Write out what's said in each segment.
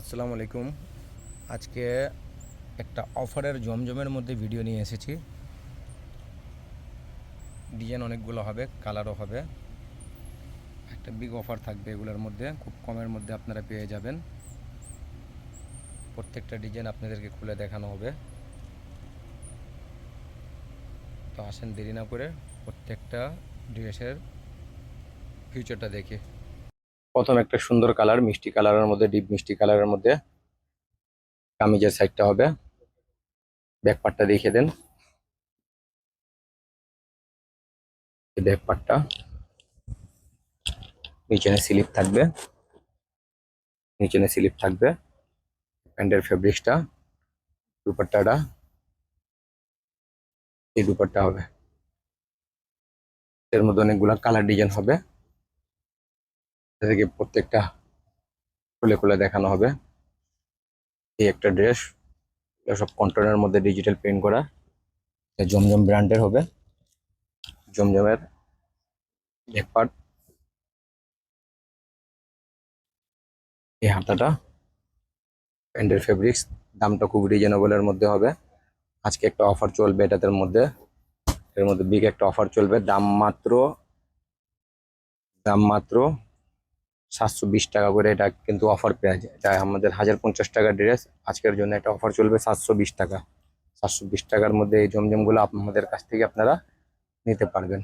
আসসালামু আলাইকুম। আজকে একটা অফারের জমজমের মধ্যে ভিডিও নিয়ে এসেছি। ডিজাইন অনেকগুলো হবে কালারও হবে। একটা বিগ অফার থাকবে এগুলোর মধ্যে, খুব কমের মধ্যে আপনারা পেয়ে যাবেন। প্রত্যেকটা ডিজাইন আপনাদেরকে খুলে দেখানো হবে। তো আসেন দেরি না করে প্রত্যেকটা ড্রেসের ফিউচারটা দেখি। প্রথম একটা সুন্দর কালার, মিষ্টি কালারের মধ্যে, ডিপ মিষ্টি কালারের মধ্যে। কামিজের সাইডটা হবে। ব্যাক পার্টটা দেখিয়ে দেন। ব্যাক পার্টটা নিচেনে স্লিপ থাকবে। নিচেনে স্লিপ থাকবে। প্যান্টের ফেব্রিক্সটা দুপাট্টাটা। এই দুপাট্টা হবে। এর মধ্যে অনেকগুলা কালার ডিজাইন হবে। তাদেরকে প্রত্যেকটা খুলে খুলে দেখানো হবে। এই একটা ড্রেস সব কন্টেনারের মধ্যে ডিজিটাল প্রিন্ট করা। জমজম ব্র্যান্ডের হবে। জমজমের এক পার্ট এই হাতাটা, প্যান্টের ফেব্রিক্স দামটা খুব রিজনেবলের মধ্যে হবে। আজকে একটা অফার চলবে এটাদের মধ্যে। এর মধ্যে বিগ একটা অফার চলবে। দাম মাত্র দাম মাত্র সাতশো বিশ টাকা করে এটা কিন্তু অফার পেয়ে যায়। এটা আমাদের হাজার পঞ্চাশ টাকার ড্রেস আজকের জন্য একটা অফার চলবে সাতশো বিশ টাকা। সাতশো বিশ টাকার মধ্যে এই জমজমগুলো আপনাদের কাছ থেকে আপনারা নিতে পারবেন।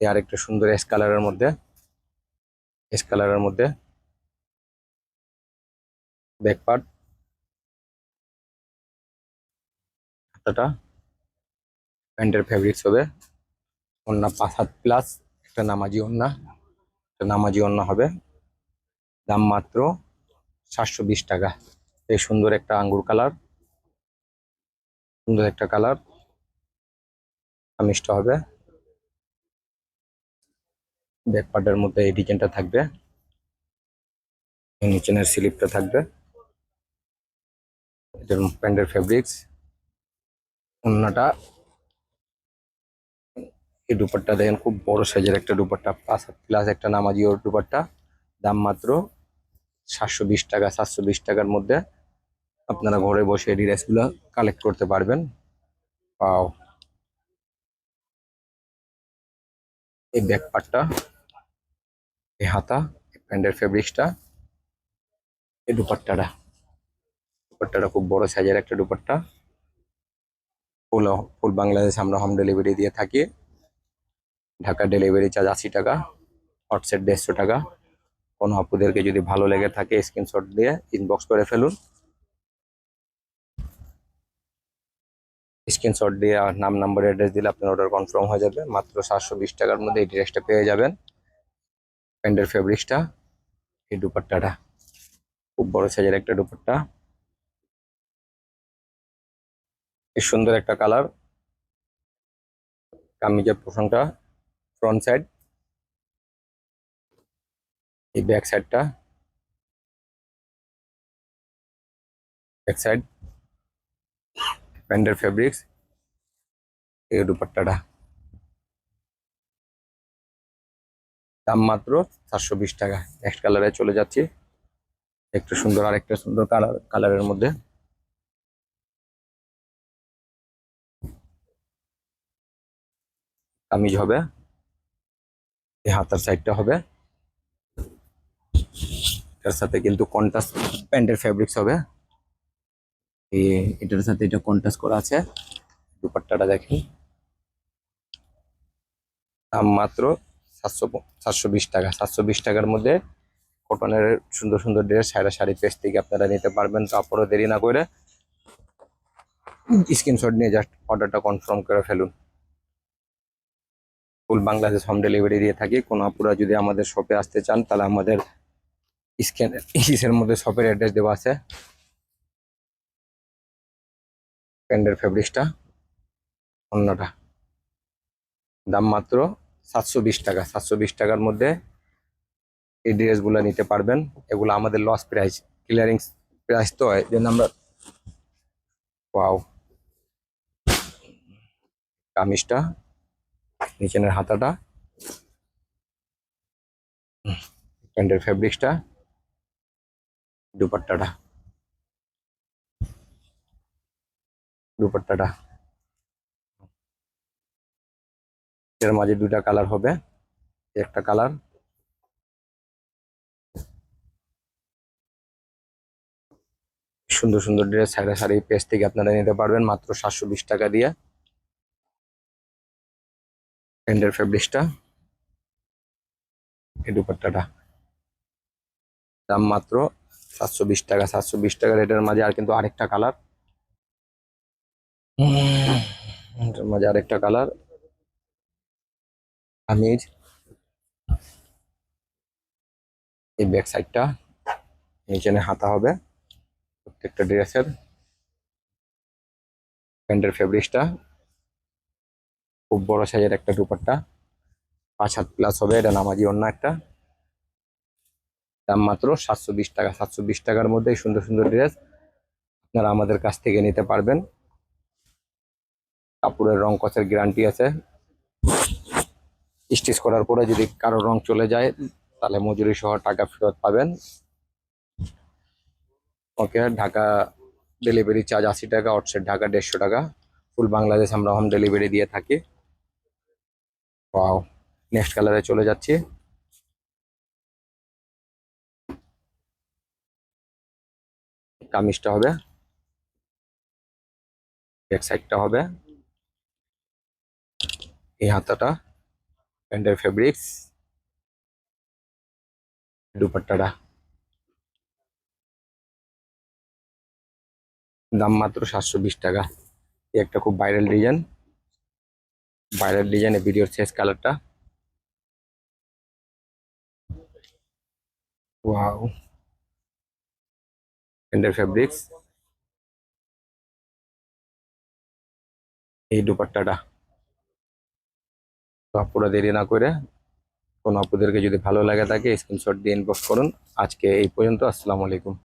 এই আরেকটা সুন্দর এস কালারের মধ্যে এস কালারের মধ্যে ব্যাক পার্ট হাতাটা প্যান্টের ফেব্রিক্স হবে ওন্না পাঁচ হাত প্লাস একটা নামাজি ওন্না একটা নামাজি ওন্না হবে। দাম মাত্র সাতশো বিশ টাকা। এই সুন্দর একটা আঙ্গুর কালার। সুন্দর একটা কালার। কামিজটা হবে। ব্যাক পার্টের মধ্যে এই ডিজাইনটা থাকবে। নিচেনের স্লিপটা থাকবে। এটার প্যান্টের ফেব্রিক্স। অন্যটা এই দুপাট্টা দেখেন, খুব বড় সাইজের একটা দুপাট্টা। প্লাস প্লাস একটা নামাজি ওর দুপাট্টা। দাম মাত্র সাতশো বিশ টাকা, সাতশো বিশ টাকার মধ্যে আপনারা ঘরে বসে এই ড্রেসগুলো কালেক্ট করতে পারবেন। পাও এই ব্যাক পার্টটা এই হাতা, এই প্যান্টের ফেব্রিক্সটা এই দুপাট্টাটা। দুপাট্টাটা খুব বড় সাইজের একটা দুপাট্টা। ফুল ফুল বাংলাদেশ আমরা হোম ডেলিভারি দিয়ে থাকি। ঢাকা ডেলিভারি চার্জ আশি টাকা হোয়াটসঅ্যাপ দেড়শো টাকা। কোনো আপুদেরকে যদি ভালো লেগে থাকে স্ক্রিনশট দিয়ে ইনবক্স করে ফেলুন। স্ক্রিনশট দিয়ে নাম নাম্বার অ্যাড্রেস দিলে আপনার অর্ডার কনফার্ম হয়ে যাবে। মাত্র সাতশো বিশ টাকার মধ্যে এই ড্রেসটা পেয়ে যাবেন। প্যান্টের ফেব্রিক্সটা এই দুপাট্টাটা। খুব বড় সাইজের একটা দুপাট্টা। এই সুন্দর একটা কালার কামিজের পোষণটা ফ্রন্ট সাইড এই ব্যাক সাইডটা ব্যাক সাইড প্যান্টের ফেব্রিক্স এই দুপাট্টাটা দাম মাত্র চারশো বিশ টাকা। নেক্সট কালারে চলে যাচ্ছি। একটু সুন্দর আর একটা সুন্দর কালার কালারের মধ্যে। কামিজ হবে। এই হাতার সাইডটা হবে। এটার সাথে কিন্তু কন্ট্রাস্ট প্যান্টের ফেব্রিক্স হবে। এটার সাথে এটা কন্ট্রাস্ট করা আছে। দুপাট্টাটা দেখেন। দাম মাত্র সাতশো সাতশো বিশ টাকা। সাতশো বিশ টাকার মধ্যে কটনের সুন্দর সুন্দর ড্রেস সারা শাড়ি পেজ থেকে আপনারা নিতে পারবেন। তারপরে দেরি না করে স্ক্রিনশট নিয়ে জাস্ট অর্ডারটা কনফার্ম করে ফেলুন। ফুল বাংলাদেশ হোম ডেলিভারি দিয়ে থাকি। কোনো আপুরা যদি আমাদের শপে আসতে চান, তাহলে আমাদের স্ক্যান ইসের মধ্যে শপের অ্যাড্রেস দেওয়া আছে। প্যান্ডের ফেব্রিক্সটা অন্যটা। দাম মাত্র সাতশো বিশ টাকা। সাতশো বিশ টাকার মধ্যে এই ড্রেসগুলো নিতে পারবেন। এগুলো আমাদের লস প্রাইস ক্লিয়ারিং প্রাইস তো, এই জন্য আমরা পাও কামিজটা, নিচেনের হাতাটা। প্যান্টের ফেব্রিক্সটা দুপাট্টাটা। দুপাট্টাটা। এর মাঝে দুটা কালার হবে। একটা কালার। সুন্দর সুন্দর ড্রেস, সারা সারি পেজ থেকে আপনারা নিতে পারবেন মাত্র সাতশো বিশ টাকা দিয়ে। প্যান্ডের ফেব্রিক্সটা এই দুপাট্টাটা। দাম মাত্র সাতশো বিশ টাকা সাতশো বিশ টাকা রেটের মাঝে আর কিন্তু আরেকটা কালার। এটার মাঝে আরেকটা কালার। আমির এই ব্যাক সাইডটা নিচে হাতা হবে প্রত্যেকটা ড্রেসের। প্যান্টের ফেব্রিক্সটা খুব বড় সাইজের একটা দুপাট্টা। পাঁচ হাত প্লাস হবে এটা নামাজি অন্য একটা। দাম মাত্র সাতশো বিশ টাকা। সাতশো বিশ টাকার মধ্যে সুন্দর সুন্দর ড্রেস আপনারা আমাদের কাছ থেকে নিতে পারবেন। কাপড়ের রং কসের গ্যারান্টি আছে। স্টিচ করার পরে যদি কারও রং চলে যায়, তাহলে মজুরি সহ টাকা ফেরত পাবেন। ওকে, ঢাকা ডেলিভারি চার্জ আশি টাকা আউটসাইড ঢাকা দেড়শো টাকা। ফুল বাংলাদেশ আমরা হোম ডেলিভারি দিয়ে থাকি। নেক্সট কালারে চলে যাচ্ছি। কামিজটা হবে। ব্যাক সাইডটা হবে। এই হাতাটা। প্যান্টের ফেব্রিক্স। দুপাট্টাটা। দাম মাত্র সাতশো বিশ টাকা। এই একটা খুব ভাইরাল ডিজাইন ভাইরাল ডিজাইনের ভিডিওর শেষ কালারটা ওয়াও প্যান্টের ফেব্রিক্স এই দুপাট্টাটা। তো আপুরা দেরি না করে কোনো আপুদেরকে যদি ভালো লাগে থাকে স্ক্রিনশট দিয়ে ইনবক্স করুন। আজকে এই পর্যন্ত, আসসালামু আলাইকুম।